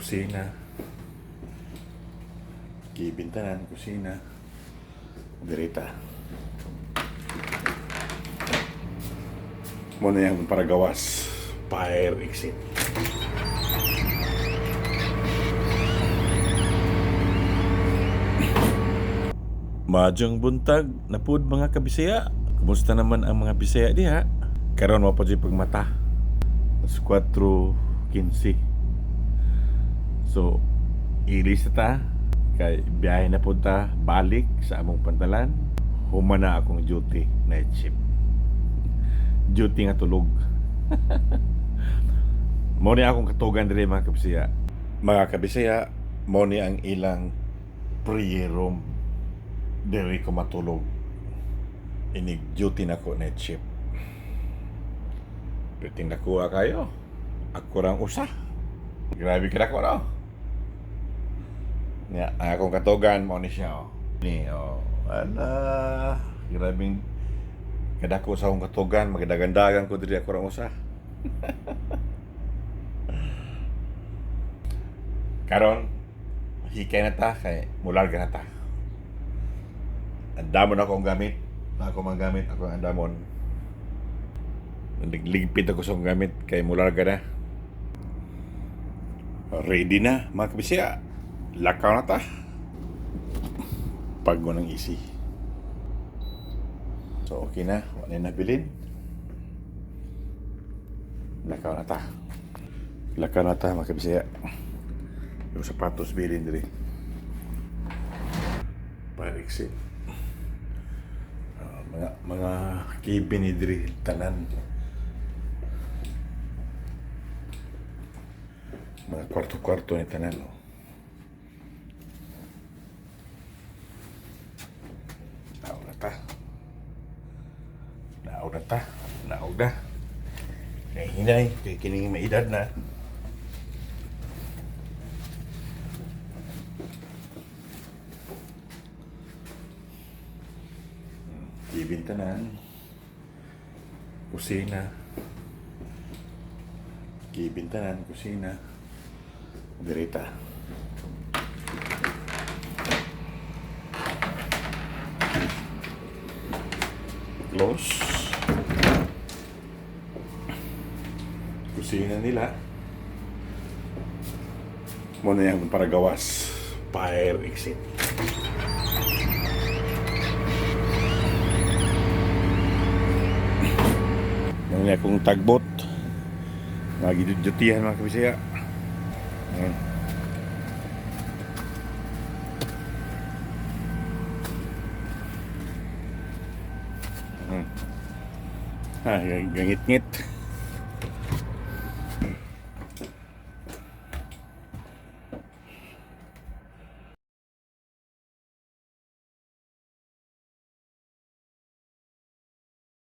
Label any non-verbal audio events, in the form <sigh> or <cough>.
kusina. Gibintanan, kusina. Dirita. Muna yung para gawas. Fire exit. Majong buntag, napud mga kabisaya. Kumusta naman ang mga bisaya diha? Karon mo pa dyan pagmata. Alas 4.15. So, ilis ta. Kay biyahe na punta balik sa among pantalan. Humana akong duty, night shift. Duty nga tulog. <laughs> mo ni akong katugan diri mga kabisaya. Mga kabisaya, mo ni ang ilang prayer room. Diri ko matulog. Inig duty na ko night shift. Piting nakuha kayo. Ako rang usa. Grabe ka na ko, no? Nga, ang akong katugan mo ni siya, oh. Ni, oh. Ala, grabing kadako sa akong katugan, magdagandagan ko diri ako usa. <laughs> Karon, hikay na ta, kay mularga na ta. Andamon ako ang gamit. Ako mang gamit, ako ang andamon. Nagligpit ako sa gamit, kay mularga na. Ready na, mga kabisya. Lakaw na ta. Pag mo ng easy. So, okay na. Wala na nabilin. Lakaw na ta. Lakaw na ta, mga. Yung sapatos bilin diri. Para exit. Ah, mga mga kibin ni diri tanan. Mga kwarto-kwarto ni tanan. Oh. Naog na ta. Naog na ta. Naog na. Kaya hinay, kaya kining may edad na. Gibintanan. Kusina. Gibintanan, kusina. Dirita. Close. Kusina nila. Muna yung para gawas. Fire exit. Yung niya kong tagbot. Mga gidudutihan mga kabisaya. Ayan. Hmm. Ah, gangit-ngit.